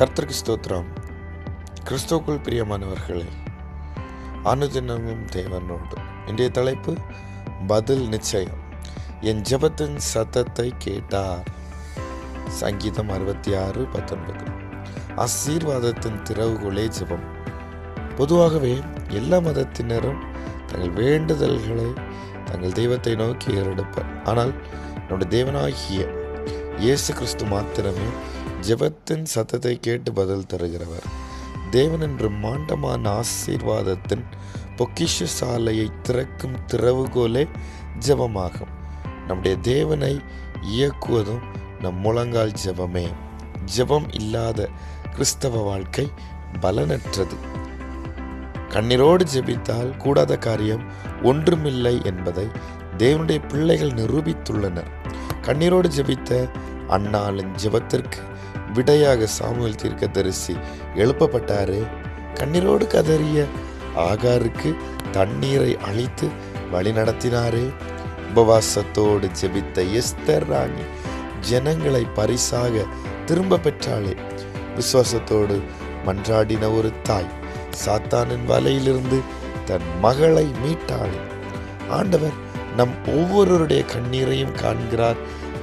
கர்த்தருக்கு ஸ்தோத்திரம். கிறிஸ்துவுக்குள் பிரியமானவர்களே அனுதினமும் தேவனோடு. இன்றைய தலைப்பு பதில் நிச்சயம். என் ஜெபத்தின் சத்தத்தை கேட்டார். சங்கீதம் அறுபத்தி ஆறு பத்தொன்பது. ஆசீர்வாதத்தின் திறவுகோலே ஜெபம். பொதுவாகவே எல்லா மதத்தினரும் தங்கள் வேண்டுதல்களை தங்கள் தெய்வத்தை நோக்கி ஏறெடுப்பர். ஆனால் நம்முடைய தேவனாகிய இயேசு கிறிஸ்து மாத்திரமே ஜெபத்தின் சத்தத்தை கேட்டு பதில் தருகிறவர். தேவனின் பிரம்மாண்டமான ஆசீர்வாதத்தின் பொக்கிஷ சாலையை திறக்கும் திறவுகோலே ஜெபமாகும். நம்முடைய தேவனை இயக்குவதும் நம் முழங்கால் ஜெபமே. ஜெபம் இல்லாத கிறிஸ்தவ வாழ்க்கை பலனற்றது. கண்ணீரோடு ஜெபித்தால் கூடாத காரியம் ஒன்றுமில்லை என்பதை தேவனுடைய பிள்ளைகள் நிரூபித்துள்ளனர். கண்ணீரோடு ஜெபித்த அன்னாளின் ஜெபத்திற்கு விடையாக சாமுவேல் தீர்க்கதரிசி எழுப்பப்பட்டாரே. கண்ணீரோடு கதறிய ஆகாருக்கு தண்ணீரை அழித்து வழி நடத்தினாரே. உபவாசத்தோடு ஜெபித்த எஸ்தர் ராணி ஜனங்களை பரிசாக திரும்ப பெற்றாளே. விசுவாசத்தோடு மன்றாடின ஒரு தாய் சாத்தானின் வலையிலிருந்து தன் மகளை மீட்டாளே. ஆண்டவர் நம் ஒவ்வொருவருடைய கண்ணீரையும் காண்கிறார்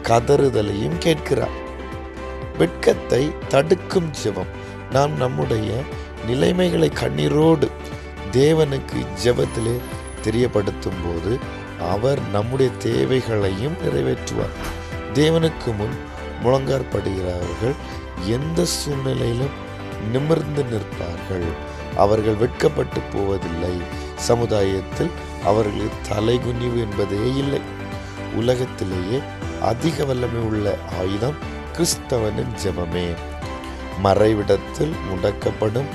கதறுதலையும் கேட்கிறார். வெட்கத்தை தடுக்கும் ஜெபம். நாம் நம்முடைய நிலைமைகளை கண்ணீரோடு தேவனுக்கு ஜெபத்திலே தெரியப்படுத்தும் போது அவர் நம்முடைய தேவைகளையும் நிறைவேற்றுவார். தேவனுக்கு முன் முழங்காற்படுகிறவர்கள் எந்த சூழ்நிலையிலும் நிமிர்ந்து நிற்பார்கள். அவர்கள் வெட்கப்பட்டு போவதில்லை. சமுதாயத்தில் அவர்களுக்கு தலைகுனிவு என்பதே இல்லை. உலகத்திலேயே அதிக வல்லமை உள்ள ஆயுதம் கிறிஸ்தவனின் ஜெபமே. மறைவிடத்தில் முடக்கப்படும்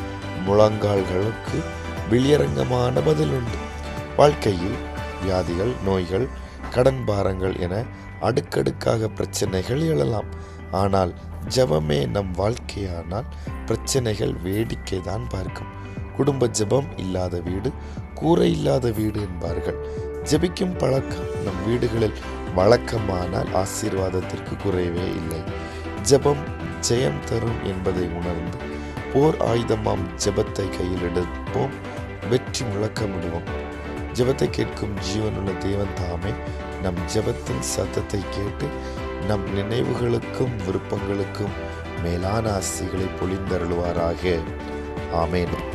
முழங்கால்களுக்கு வெளியரங்கமான பதில் உண்டு வாழ்க்கையில் வியாதிகள் நோய்கள் கடன் பாரங்கள் என அடுக்கடுக்காக பிரச்சனைகள் எழலாம். ஆனால் ஜெபமே நம் வாழ்க்கையானால் பிரச்சனைகள் வேடிக்கை தான் பார்க்கும். குடும்ப ஜெபம் இல்லாத வீடு கூரை இல்லாத வீடு என்பார்கள். ஜெபிக்கும் பழக்கம் நம் வீடுகளில் வழக்கமானால் ஆசீர்வாதத்திற்கு குறைவே இல்லை. ஜெபம் ஜெயம் தரும் என்பதை உணர்ந்து போர் ஆயுதமாம் ஜெபத்தை கையில் எடுப்போம். வெற்றி முழக்கமிடுவோம். ஜெபத்தை கேட்கும் ஜீவனுள்ள தேவன் தாமே நம் ஜெபத்தின் சத்தத்தை கேட்டு நம் நினைவுகளுக்கும் விருப்பங்களுக்கும் மேலான ஆசைகளை பொழிந்தருள்வாராக. ஆமேன்.